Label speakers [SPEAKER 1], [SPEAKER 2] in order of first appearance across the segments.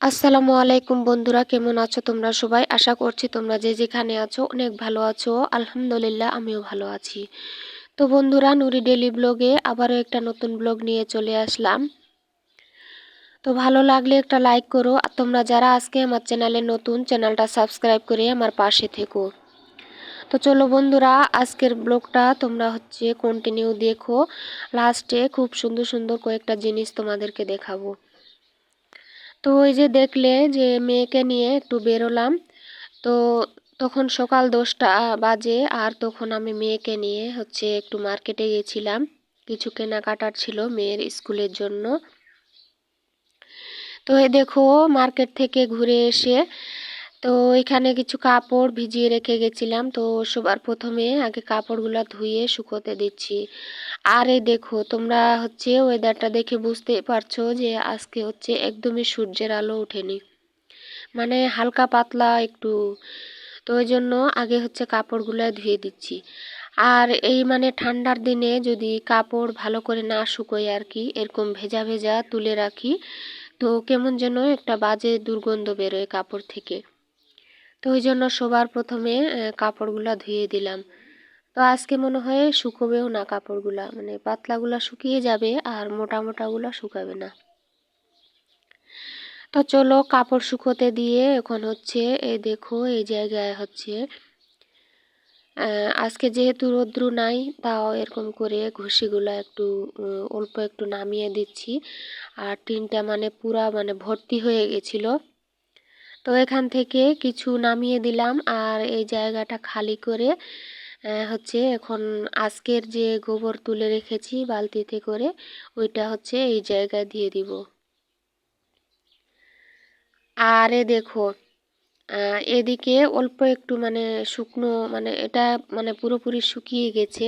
[SPEAKER 1] আসসালামু আলাইকুম বন্ধুরা, কেমন আছো তোমরা সবাই? আশা করছি তোমরা যে যেখানে আছো অনেক ভালো আছো। আলহামদুলিল্লাহ, আমিও ভালো আছি। তো বন্ধুরা, নুরি ডেলি ব্লগে আবারও একটা নতুন ব্লগ নিয়ে চলে আসলাম। তো ভালো লাগলে একটা লাইক করো। আর তোমরা যারা আজকে আমার চ্যানেলে নতুন, চ্যানেলটা সাবস্ক্রাইব করে আমার পাশে থেকো। তো চলো বন্ধুরা, আজকের ব্লগটা তোমরা হচ্ছে কন্টিনিউ দেখো। লাস্টে খুব সুন্দর সুন্দর কয়েকটা জিনিস তোমাদেরকে দেখাবো। তো ওই যে দেখলে যে মেয়েকে নিয়ে একটু বেরোলাম, তো তখন সকাল দশটা বাজে আর তখন আমি মেয়েকে নিয়ে হচ্ছে একটু মার্কেটে গেছিলাম। কিছু কেনাকাটার ছিল মেয়ের স্কুলের জন্য। তো এই দেখো মার্কেট থেকে ঘুরে এসে তো এখানে কিছু কাপড় ভিজিয়ে রেখে গেছিলাম। তো সবার প্রথমে আগে কাপড়গুলো ধুয়ে শুকোতে দিচ্ছি। আর এই দেখো, তোমরা হচ্ছে ওয়েদারটা দেখে বুঝতে পারছ যে আজকে হচ্ছে একদমই সূর্যের আলো ওঠেনি। মানে হালকা পাতলা একটু। তো ওই জন্য আগে হচ্ছে কাপড়গুলো ধুয়ে দিচ্ছি। আর এই মানে ঠান্ডার দিনে যদি কাপড় ভালো করে না শুকোয় আর কি, এরকম ভেজা ভেজা তুলে রাখি, তো কেমন যেন একটা বাজে দুর্গন্ধ বেরোয় কাপড় থেকে। তো ওই জন্য সবার প্রথমে কাপড়গুলা ধুয়ে দিলাম। তো আজকে মনে হয় শুকোবেও না কাপড়গুলা মানে পাতলাগুলা শুকিয়ে যাবে আর মোটা মোটাগুলা শুকাবে না। তো চলো কাপড় শুকোতে দিয়ে এখন হচ্ছে এই দেখো এই জায়গায় হচ্ছে আজকে যেহেতু রৌদ্র নাই তাও এরকম করে ঘুষিগুলো একটু অল্প একটু নামিয়ে দিচ্ছি। আর টিনটা মানে পুরা মানে ভর্তি হয়ে গেছিল। তো এখান থেকে কিছু নামিয়ে দিলাম আর এই জায়গাটা খালি করে হচ্ছে এখন আজকের যে গোবর তুলে রেখেছি বালতিতে করে, ওইটা হচ্ছে এই জায়গায় দিয়ে দিব। আরে দেখো এদিকে অল্প একটু মানে শুকনো মানে এটা মানে পুরোপুরি শুকিয়ে গেছে,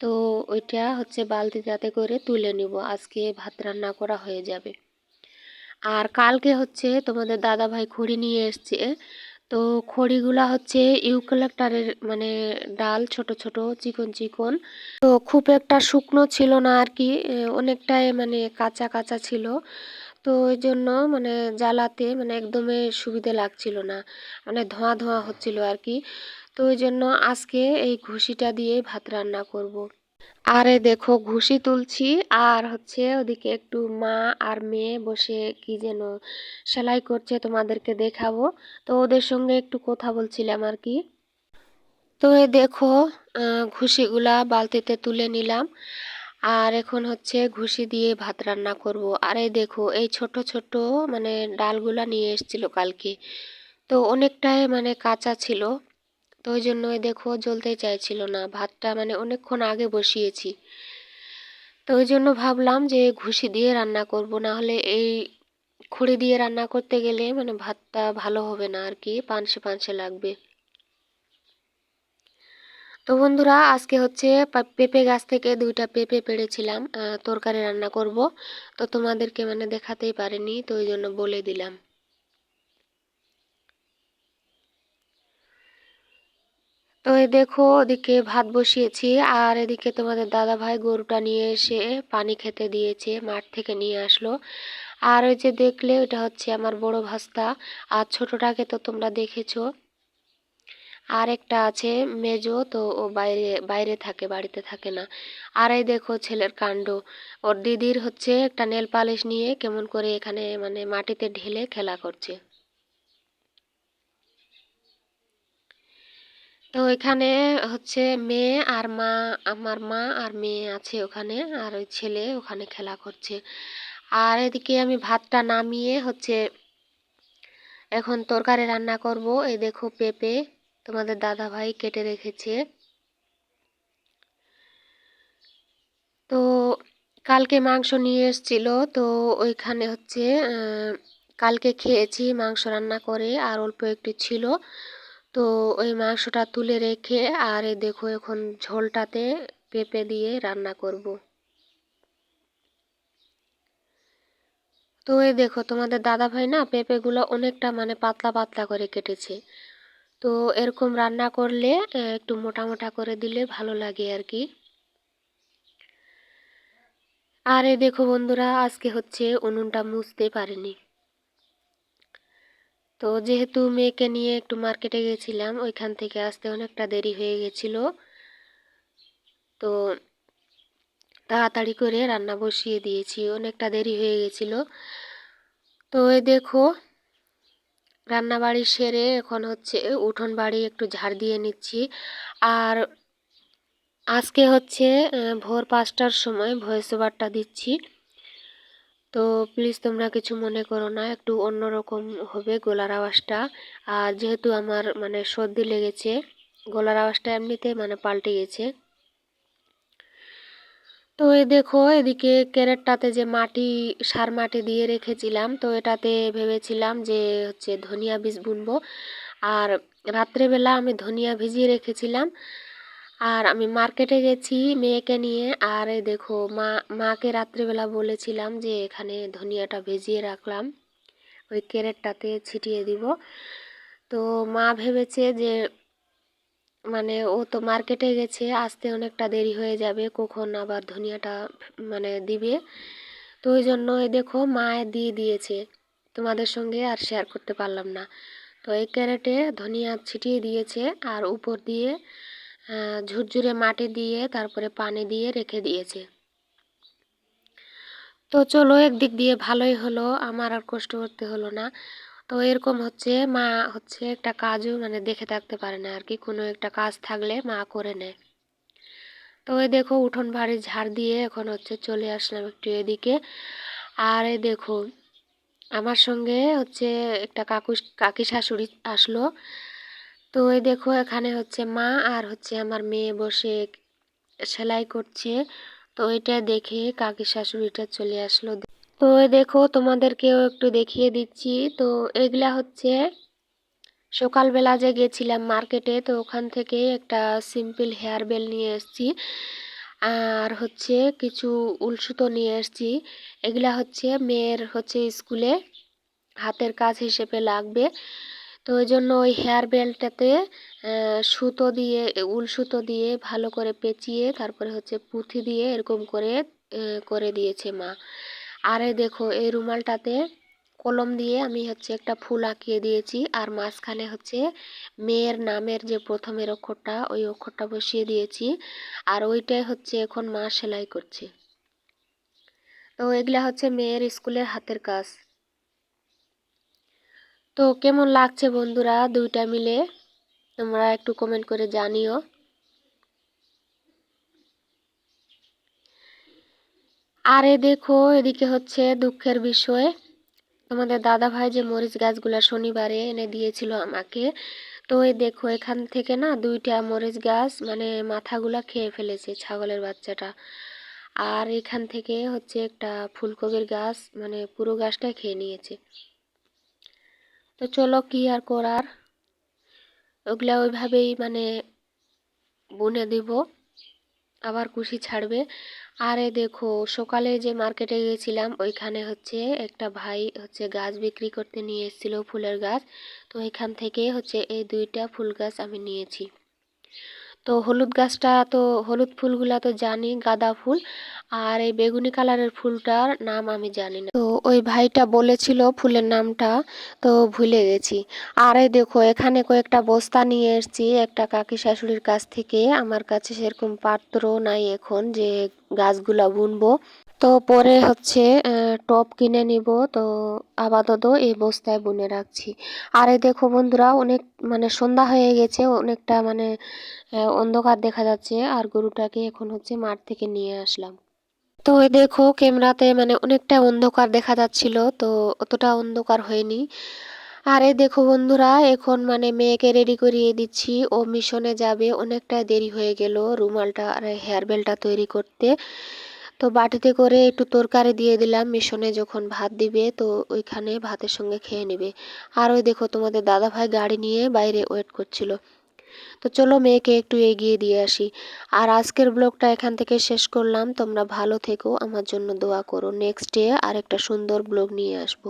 [SPEAKER 1] তো ওইটা হচ্ছে বালতিটাতে করে তুলে নিব। আজকে ভাত রান্না করা হয়ে যাবে। আর কালকে হচ্ছে তোমাদের দাদা ভাই খড়ি নিয়ে এসছে তো খড়িগুলা হচ্ছে ইউক্যালেক্টারের মানে ডাল, ছোট ছোট, চিকন চিকন। তো খুব একটা শুকনো ছিল না আর কি অনেকটাই মানে কাঁচা কাঁচা ছিল। তো ওই জন্য মানে জ্বালাতে মানে একদমই সুবিধে লাগছিল না মানে ধোঁয়া ধোঁয়া হচ্ছিল আর কি। তো ওই জন্য আজকে এই ঘুষিটা দিয়ে ভাত রান্না করব। আরে দেখো ঘুষি তুলছি, আর হচ্ছে ওদিকে একটু মা আর মেয়ে বসে কি যেন সেলাই করছে তোমাদেরকে দেখাবো। তো ওদের সঙ্গে একটু কথা বলছিলাম আর কি। তো এ দেখো ঘুষিগুলা বালতিতে তুলে নিলাম। আর এখন হচ্ছে ঘুষি দিয়ে ভাত রান্না করব। আর এই দেখো, এই ছোট ছোট মানে ডালগুলা নিয়ে এসেছিল কালকে। তো অনেকটাই মানে কাঁচা ছিল। তো ওই জন্যই দেখো জ্বলতে চাইছিল না। ভাতটা মানে অনেকক্ষণ আগে বসিয়েছি। তো ওই জন্য ভাবলাম যে ঘুষি দিয়ে রান্না করব না হলে এই খুঁড়ি দিয়ে রান্না করতে গেলে মানে ভাতটা ভালো হবে না আর কি, পানসে পানসে লাগবে। তো বন্ধুরা, আজকে হচ্ছে পেঁপে গাছ থেকে দুইটা পেঁপে পেড়েছিলাম তরকারি রান্না করব। তো তোমাদেরকে মানে দেখাতেই পারিনি, তো ওই জন্য বলে দিলাম। তো এই দেখো, ওদিকে ভাত বসিয়েছি, আর এদিকে তোমাদের দাদা ভাই গরুটা নিয়ে এসে পানি খেতে দিয়েছে, মাঠ থেকে নিয়ে আসলো। আর ওই যে দেখলে ওটা হচ্ছে আমার বড় ভাস্তা, আর ছোটটাকে তো তোমরা দেখেছ। আর একটা আছে মেজো, তো ও বাইরে বাইরে থাকে, বাড়িতে থাকে না। আর এই দেখো ছেলের কাণ্ড, ওর দিদির হচ্ছে একটা নেল পালিশ নিয়ে কেমন করে এখানে মানে মাটিতে ঢেলে খেলা করছে। তো এখানে হচ্ছে মেয়ে আর মা, আমার মা আর মেয়ে আছে ওখানে, আর ওই ছেলে ওখানে খেলা করছে। আর এদিকে আমি ভাতটা নামিয়ে হচ্ছে এখন তরকারি রান্না করব। এই দেখো পেঁপে তোমাদের দাদা ভাই কেটে রেখেছে। তো কালকে মাংস নিয়ে এসছিল, তো ওইখানে হচ্ছে কালকে খেয়েছি মাংস রান্না করে, আর অল্প একটু ছিল। তো ওই মাংসটা তুলে রেখে আর এই দেখো এখন ঝোলটাতে পেঁপে দিয়ে রান্না করব। তো এই দেখো তোমাদের দাদা ভাই না পেঁপেগুলো অনেকটা মানে পাতলা পাতলা করে কেটেছে। তো এরকম রান্না করলে একটু মোটা মোটা করে দিলে ভালো লাগে আর কি। আর এই দেখো বন্ধুরা, আজকে হচ্ছে উনুনটা মুছতে পারিনি। তো যেহেতু মেয়েকে নিয়ে একটু মার্কেটে গেছিলাম, ওইখান থেকে আসতে অনেকটা দেরি হয়ে গেছিল। তো তাড়াতাড়ি করে রান্না বসিয়ে দিয়েছি, অনেকটা দেরি হয়ে গেছিল। তো এই দেখো রান্না বাড়ি সেরে এখন হচ্ছে উঠোন বাড়ি একটু ঝাড় দিয়ে নিচ্ছি। আর আজকে হচ্ছে ভোর পাঁচটার সময় ভয়েস ওভারটা দিচ্ছি। তো প্লিজ তোমরা কিছু মনে করো না, একটু অন্যরকম হবে গলার আওয়াজটা। আর যেহেতু আমার মানে সর্দি লেগেছে, গলার আওয়াজটা এমনিতে মানে পাল্টে গেছে। তো এই দেখো, এদিকে ক্যারেটটাতে যে মাটি, সার মাটি দিয়ে রেখেছিলাম, তো এটাতে ভেবেছিলাম যে হচ্ছে ধনিয়া বীজ বুনবো। আর রাত্রেবেলা আমি ধনিয়া ভিজিয়ে রেখেছিলাম আর আমি মার্কেটে গেছি মেয়েকে নিয়ে। আর দেখো, মা, মাকে রাত্রেবেলা বলেছিলাম যে এখানে ধনিয়াটা ভিজিয়ে রাখলাম। ওই ক্যারেটটাতে ছিটিয়ে দিব। তো মা ভেবেছে যে মানে ও তো মার্কেটে গেছে, আসতে অনেকটা দেরি হয়ে যাবে, কখন আবার ধনিয়াটা মানে দিবে। তো ওই জন্য দেখো মা দিয়ে দিয়েছে। তোমাদের সঙ্গে আর শেয়ার করতে পারলাম না। তো এই ক্যারেটে ধনিয়া ছিটিয়ে দিয়েছে, আর উপর দিয়ে ঝুরঝুরে মাটি দিয়ে, তারপরে পানি দিয়ে রেখে দিয়েছে। তো চলো একদিক দিয়ে ভালোই হলো, আমার আর কষ্ট করতে হলো না। তো এরকম হচ্ছে, মা হচ্ছে একটা কাজও মানে দেখে থাকতে পারে না আর কি, কোনো একটা কাজ থাকলে মা করে নেয়। তো ওই দেখো, উঠোন বাড়ি ঝাড় দিয়ে এখন হচ্ছে চলে আসলাম একটু এদিকে। আর এই দেখো, আমার সঙ্গে হচ্ছে একটা কাকু কাকি শাশুড়ি আসলো। তো এই দেখো, এখানে হচ্ছে মা আর হচ্ছে আমার মেয়ে বসে সেলাই করছে। তো এটা দেখে কাকি শাশুড়িটা চলে আসলো। তো দেখো, তোমাদেরকেও একটু দেখিয়ে দিচ্ছি। তো এগুলা হচ্ছে সকালবেলা যে গেছিলাম মার্কেটে, তো ওখান থেকে একটা সিম্পল হেয়ার বেল নিয়ে এসেছি। আর হচ্ছে কিছু উলসুতো নিয়ে এসেছি। এগুলা হচ্ছে মেয়ের হচ্ছে স্কুলে হাতের কাজ হিসেবে লাগবে। তো ওই জন্য ওই হেয়ার বেলটাতে সুতো দিয়ে, উল সুতো দিয়ে ভালো করে পেঁচিয়ে, তারপরে হচ্ছে পুঁথি দিয়ে এরকম করে করে দিয়েছে মা। আরে দেখো, এই রুমালটাতে কলম দিয়ে আমি হচ্ছে একটা ফুল আঁকিয়ে দিয়েছি, আর মাঝখানে হচ্ছে মেয়ের নামের যে প্রথমের অক্ষরটা, ওই অক্ষরটা বসিয়ে দিয়েছি। আর ওইটাই হচ্ছে এখন মা সেলাই করছে। তো এগুলা হচ্ছে মেয়ের স্কুলের হাতের কাজ। তো কেমন লাগছে বন্ধুরা দুইটা মিলে? তোমরা একটু কমেন্ট করে জানিও। আরে দেখো, এদিকে হচ্ছে দুঃখের বিষয়। তোমাদের দাদা ভাই যে মরিচ গাছগুলা শনিবারে এনে দিয়েছিল আমাকে, তো এই দেখো, এখান থেকে না দুইটা মরিচ গাছ মানে মাথাগুলা খেয়ে ফেলেছে ছাগলের বাচ্চাটা। আর এখান থেকে হচ্ছে একটা ফুলকপির গাছ মানে পুরো গাছটা খেয়ে নিয়েছে। তো চলো কি আর করার? ওগুলা ওইভাবেই মানে বুনে দিব, আবার কুশি ছাড়বে। আরে দেখো, সকালে যে মার্কেটে গিয়েছিলাম, ওইখানে হচ্ছে একটা ভাই হচ্ছে গাছ বিক্রি করতে নিয়ে এসেছিল ফুলের গাছ। তো এখান থেকে হচ্ছে এই দুইটা ফুল গাছ আমি নিয়েছি। তো হলুদ গাছটা তো, হলুদ ফুলগুলা তো জানি, গাঁদা ফুল। আর এই বেগুনি কালারের ফুলটার নাম আমি জানি না। তো ওই ভাইটা বলেছিল ফুলের নামটা, তো ভুলে গেছি। আর এই দেখো, এখানে কয়েকটা বস্তা নিয়ে এসেছি। একটা কাকি শাশুড়ির কাছ থেকে। আমার কাছে সেরকম পাত্র নাই এখন যে গাছগুলা বুনবো। তো পরে হচ্ছে টপ কিনে নিব। তো আপাতত এই বস্তায় বুনে রাখছি। আর এই দেখো বন্ধুরা, অনেক মানে সন্ধ্যা হয়ে গেছে, অনেকটা মানে অন্ধকার দেখা যাচ্ছে। আর গরুটাকে এখন হচ্ছে মাঠ থেকে নিয়ে আসলাম। তো দেখো ক্যামেরাতে মানে অনেকটা অন্ধকার দেখা যাচ্ছিল, তো অতটা অন্ধকার হয়নি। আর দেখো বন্ধুরা, এখন মানে মেয়েকে রেডি করিয়ে দিচ্ছি। ও মিশনে যাবে অনেকটা দেরি হয়ে গেল রুমালটা আর হেয়ার বেলটা তৈরি করতে। তো বাটিতে করে একটু তরকারি দিয়ে দিলাম। মিশনে যখন ভাত দিবে, তো ওইখানে ভাতের সঙ্গে খেয়ে নেবে। আর ওই দেখো তোমাদের দাদা ভাই গাড়ি নিয়ে বাইরে ওয়েট করছিল। তো চলো মেয়েকে একটু এগিয়ে দিয়ে আসি। আর আজকের ব্লগটা এখান থেকে শেষ করলাম। তোমরা ভালো থেকো। আমার জন্য দোয়া করো। নেক্সট ডে আর একটা সুন্দর ব্লগ নিয়ে আসব।